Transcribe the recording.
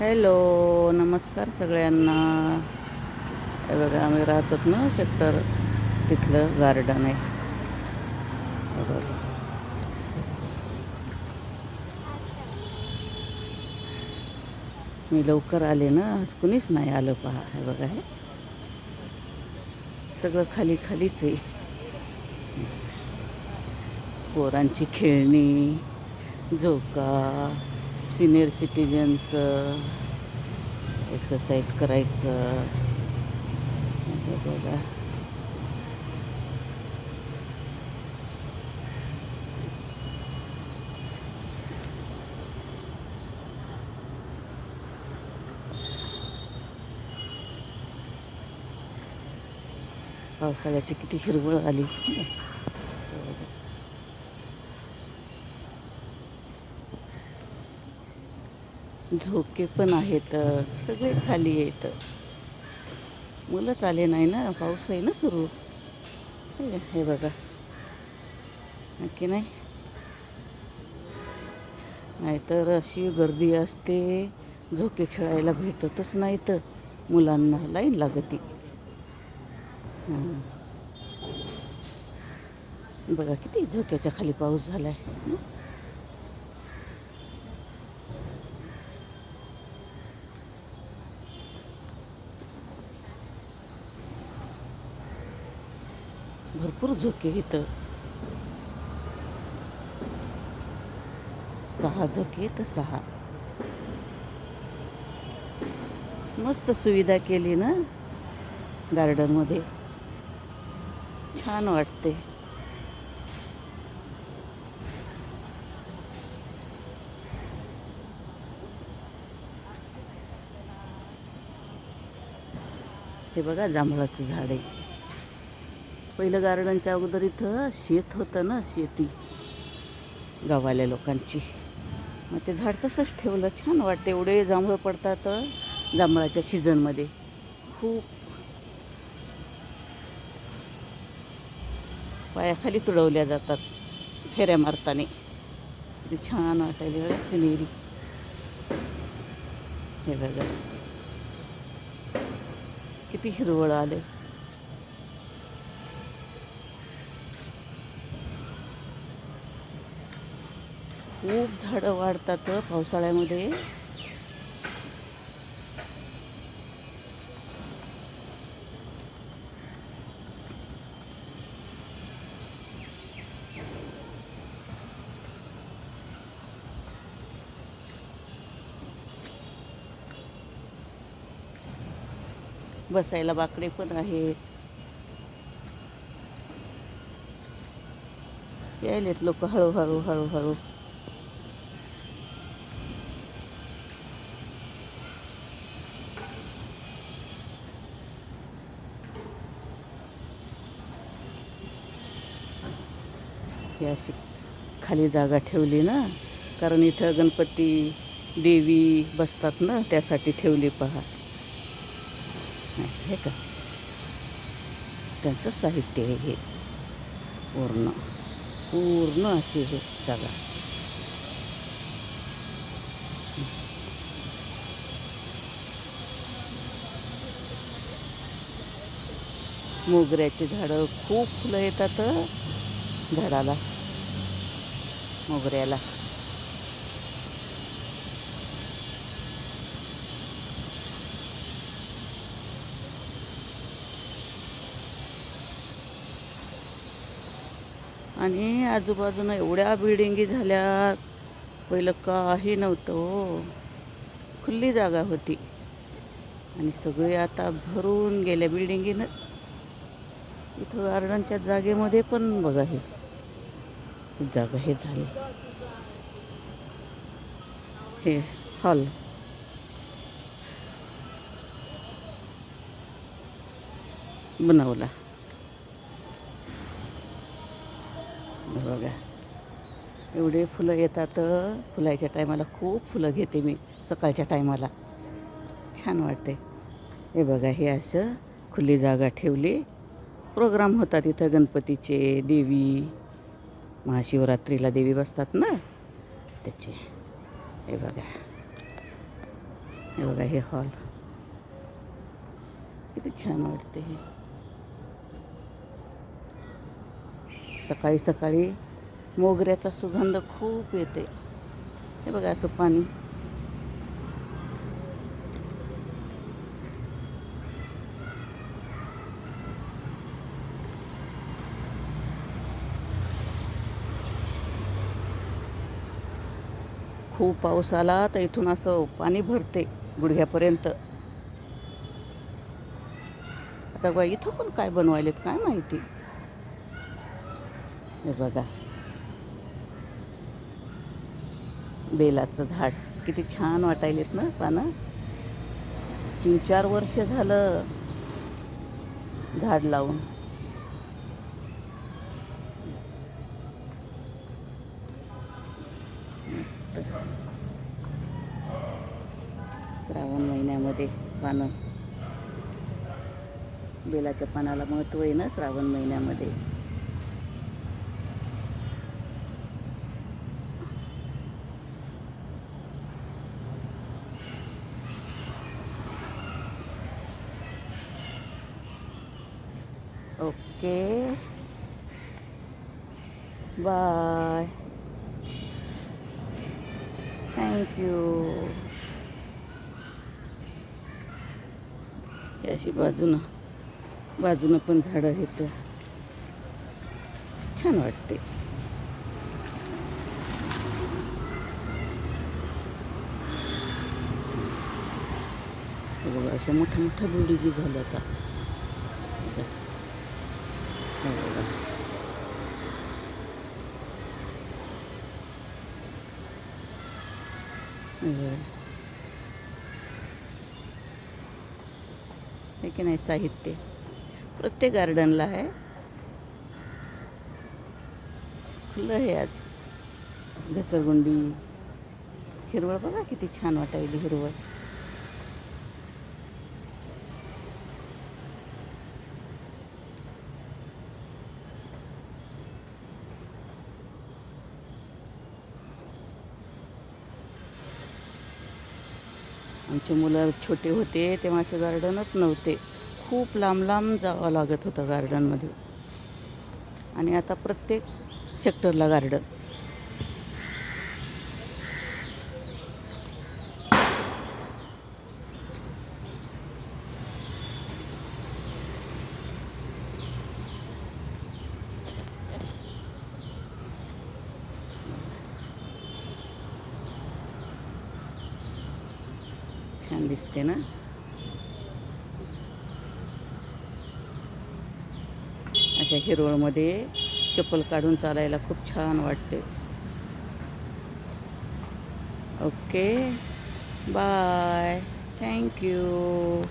Hello नमस्कार सगळ्यांना. हे बघा आम्ही राहतो ना सेक्टर तिथलं गार्डन आहे. हे मी लवकर आले ना आज कुणीच नाही आलं पहा हे बघा हे. सगळं खाली खालीच आहे. पोरांची खेळणी झोका सिनियर सिटीजनचं एक्सरसाइज करायचं. बघा. पावसाळ्याची किती हिरवळ आली. झोके पण आहेत सगळे खाली आहेत. मुलं चाले नाही ना पाऊस आहे ना सुरू. हे हे बघा. नक्की नाही. नाहीतर अशी गर्दी असते झोके खेळायला भेटतच नाही तर मुलांना लाईन लागती. बघा किती झोक्याच्या खाली पाऊस झाला आहे भरपूर झोके इथं सहा झोके तर सहा. मस्त सुविधा केली ना गार्डनमध्ये छान वाटते. हे बघा जांभळाचं झाड आहे. पहिलं गार्डनच्या अगोदर इथं शेत होतं ना शेती. गावाल्या लोकांची. मग ते झाड तसंच ठेवलं छान वाटते. एवढे जांभळं पडतात जांभळाच्या सीझनमध्ये. खूप. पायाखाली तुडवल्या जातात फेऱ्या मारताना. ते छान वाटायला सिनेरी. हे बघा. किती हिरवळ आले खूप झाडं वाढतात पावसाळ्यामध्ये. बसायला बाकडे पण आहेत. यायलेत लोक हळूहळू हळूहळू. ही अशी खाली जागा ठेवली ना? कारण इथं गणपती देवी बसतात ना त्यासाठी ठेवली पहा. हे का? त्यांचं साहित्य आहे हे. पूर्ण पूर्ण अशी हे जागा. मोगऱ्याची झाडं खूप फुलं येतात झाडाला मोगऱ्याला. आणि आजूबाजूनं एवढ्या बिल्डिंगी झाल्या. पहिलं काही नव्हतं हो. खुल्ली जागा होती. आणि सगळे आता भरून गेल्या बिल्डिंगीनंच इथं गार्डनच्या जागेमध्ये पण बघा हे. जागा हे झाली. हे हॉल. बनवला. बघा. एवढे फुलं येतात फुलाच्या टायमाला खूप फुलं घेते मी सकाळच्या टायमाला. छान वाटते. हे बघा हे असं खुली जागा ठेवली. प्रोग्राम होतात इथं गणपतीचे देवी. महाशिवरात्रीला देवी बसतात ना? त्याचे. हे बघा. हे बघा हे हॉल किती छान वाटते हे. सकाळी सकाळी मोगऱ्याचा सुगंध खूप येते. हे बघा असं पाणी. खूप पाऊस आला तर इथून असं पाणी भरते गुडघ्यापर्यंत. आता बघा इथं पण काय बनवायलेत काय माहिती? हे बघा. बेलाचं झाड. किती छान वाटायलेत ना पानं. तीन चार वर्ष झालं झाड लावून. श्रावण महिन्यामध्ये पानं बेलाच्या पानाला महत्त्व आहे ना श्रावण महिन्यामध्ये ओके बाय थँक्यू हे अशी बाजूनं बाजूनं पण झाडं आहेत. छान वाटते. बघा अशा मोठ्या मोठ्या बिल्डिंगी झाल्या आता. बघा. हे की नाही साहित्य? प्रत्येक गार्डनला आहे फुलं आहे आज। घसरगुंडी हिरवळ बघा किती छान वाटायली हिरवळ. आमचे मुलं छोटे होते तेव्हा असे गार्डनच नव्हते. खूप लांब लांब जावं लागत होतं गार्डनमध्ये आणि आता प्रत्येक सेक्टरला गार्डन छान ना? अशा हिरवळमध्ये चप्पल काढून चालायला खूप छान वाटते. ओके. बाय. थँक्यू